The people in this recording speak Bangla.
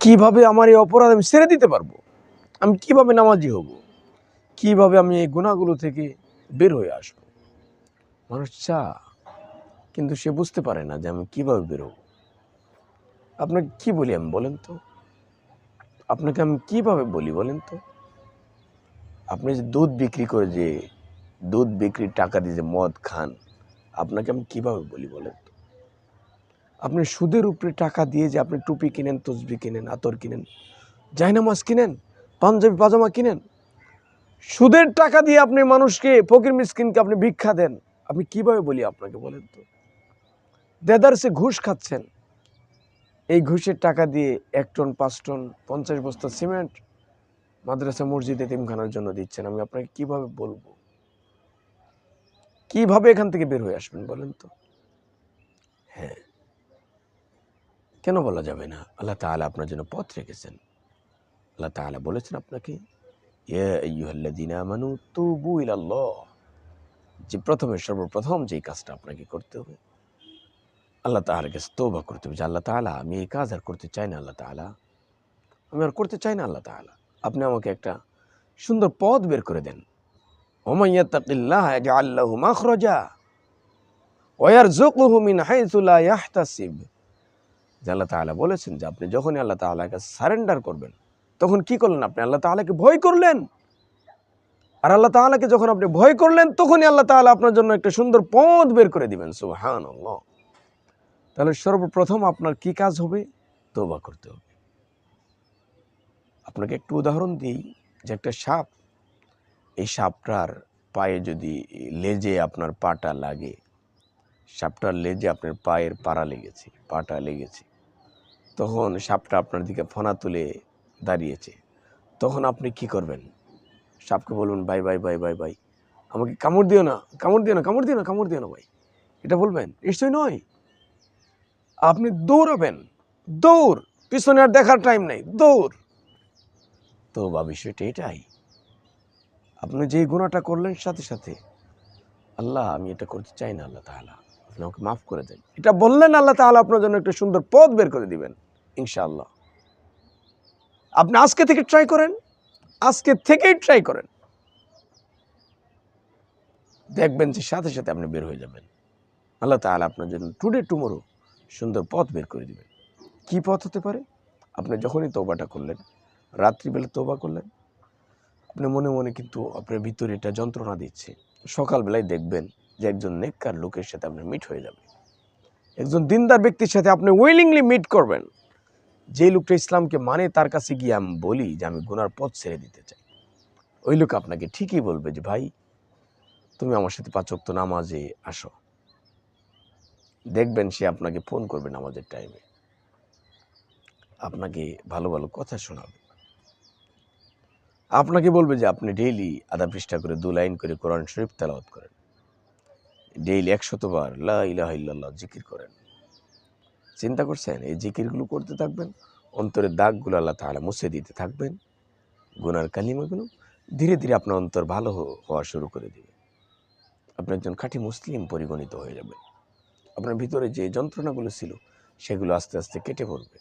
কীভাবে আমার এই অপরাধ আমি সেরে দিতে পারব? আমি কীভাবে নামাজি হব? কীভাবে আমি এই গুণাগুলো থেকে বের হয়ে আসব? মানুষ চা কিন্তু সে বুঝতে পারে না যে আমি কীভাবে বেরোব আপনাকে কি বলি আমি বলেন তো? আপনাকে আমি কীভাবে বলি বলেন তো? আপনি যে দুধ বিক্রি করে যে, দুধ বিক্রির টাকা দিয়ে যে মদ খান, আপনাকে আমি কীভাবে বলি বলেন তো? আপনি সুদের উপরে টাকা দিয়ে যে আপনি টুপি কিনেন, তসবি কিনেন, আতর কিনেন জায়নামাজ কিনেন, পাঞ্জাবি, পাজামা কিনেন, সুদের টাকা দিয়ে আপনি মানুষকে, ফকির মিসকিনকে আপনি ভিক্ষা দেন, আমি কীভাবে বলি আপনাকে বলেন তো? দেদারসে ঘুষ খাচ্ছেন, এই ঘুষের টাকা দিয়ে এক টন, পাঁচ টন, পঞ্চাশ বস্তা সিমেন্ট মাদ্রাসা মসজিদে তিমখানার জন্য দিচ্ছেন, আমি আপনাকে কীভাবে বলব? কীভাবে এখান থেকে বের হয়ে আসবেন বলেন তো হ্যাঁ কেন বলা যাবে না? আল্লাহ তাআলা আপনার জন্য পথ রেখেছেন। আল্লাহ তাআলা বলেছেন আপনাকে যে প্রথমে, সর্বপ্রথম যেই কাজটা আপনাকে করতে হবে, আল্লাহ তাআলার কাছে করতে হবে যে, আল্লাহ তাআলা, আমি এই কাজ আর করতে চাই না আল্লাহ তাআলা। আমি আর করতে চাই না আল্লাহ তাআলা। আপনি আমাকে একটা সুন্দর পথ বের করে দেন। ওমাইয়াত্তাকিল্লাহ ইয়াজআল লাহু মাখরাজা ওয়া ইয়ারযুকুহু মিন হাইথু লা ইয়াহতাসিব যে আল্লাহ তাআলা বলেছেন যে আপনি যখনই আল্লাহ তাআলার সারেন্ডার করবেন, তখন কি করলেন আপনি? আল্লাহ তাআলাকে ভয় করলেন। আর আল্লাহ তাআলাকে যখন আপনি ভয় করলেন, তখনই আল্লাহ তাআলা আপনার জন্য একটা সুন্দর পথ বের করে দিবেন। সুবহানাল্লাহ। তাহলে সর্বপ্রথম আপনার কি কাজ হবে? তওবা করতে হবে। আপনাকে একটু উদাহরণ দিই যে একটা সাপ, এই সাপটার পায়ে যদি লেজে আপনার পাটা লাগে, সাপটার লেজে আপনার পায়ের পাড়া লেগেছে, পাটা লেগেছে তখন সাপটা আপনার দিকে ফনা তুলে দাঁড়িয়েছে। তখন আপনি কি করবেন? সাপকে বলবেন bye bye bye bye bye. আমাকে কামড় দিও না, কামড় দিও না, কামড় দিও না, কামড় দিও না ভাই। এটা বলবেন? নিশ্চয়ই নয়। আপনি দৌড়াবেন, দৌড়। পিছনে আর দেখার টাইম নেই, দৌড়। তো বা বিষয়টা এটাই। আপনি যে গুণাটা করলেন সাথে সাথে, আল্লাহ, আমি এটা করতে চাই না আল্লাহ তাআলা। আপনি আমাকে মাফ করে দেন। এটা বললেন আল্লাহ তাহলে আপনার জন্য একটা সুন্দর পথ বের করে দিবেন। ইনশাআল্লাহ। আপনি আজকে থেকে ট্রাই করেন, আজকে থেকেই ট্রাই করেন। দেখবেন যে সাথে সাথে আপনি বের হয়ে যাবেন। আল্লাহ তাআলা আপনার জন্য টুডে টুমোরো সুন্দর পথ বের করে দিবেন। কি পথ হতে পারে? আপনি যখনই তৌবাটা করলেন, রাত্রিবেলা তোবা করলেন, আপনি মনে মনে কিন্তু আপনার ভিতরে এটা যন্ত্রণা দিচ্ছে। সকালবেলায় দেখবেন যে একজন নেককার লোকের সাথে আপনি মিট হয়ে যাবে একজন দিনদার ব্যক্তির সাথে আপনি উইলিংলি মিট করবেন। যে লোকটা ইসলামকে মানে তার কাছে গিয়ে আমি বলি যে আমি গুনার পথ ছেড়ে দিতে চাই। ওই লোক আপনাকে ঠিকই বলবে যে, ভাই, তুমি আমার সাথে পাচক তো নামাজে আসো। দেখবেন সে আপনাকে ফোন করবে নামাজের টাইমে আপনাকে ভালো ভালো কথা শোনাবে। আপনাকে বলবে যে, আপনি ডেইলি আধা পৃষ্ঠা করে দু লাইন করে কোরআন শরীফ তেলাওয়াত করেন। ডেইলি একশতবার লা ইলাহা ইল্লাল্লাহ জিকির করেন। চিন্তা করছেন? এই জিকিরগুলো করতে থাকবেন। অন্তরের দাগগুলো আল্লাহ তাহলে মুছে দিতে থাকবেন। গুনার কালিমাগুলো ধীরে ধীরে আপনার অন্তর ভালো হওয়া শুরু করে দেবে। আপনি একজন খাঁটি মুসলিম পরিগণিত হয়ে যাবে আপনার ভিতরে যে যন্ত্রণাগুলো ছিল, সেগুলো আস্তে আস্তে কেটে পড়বে।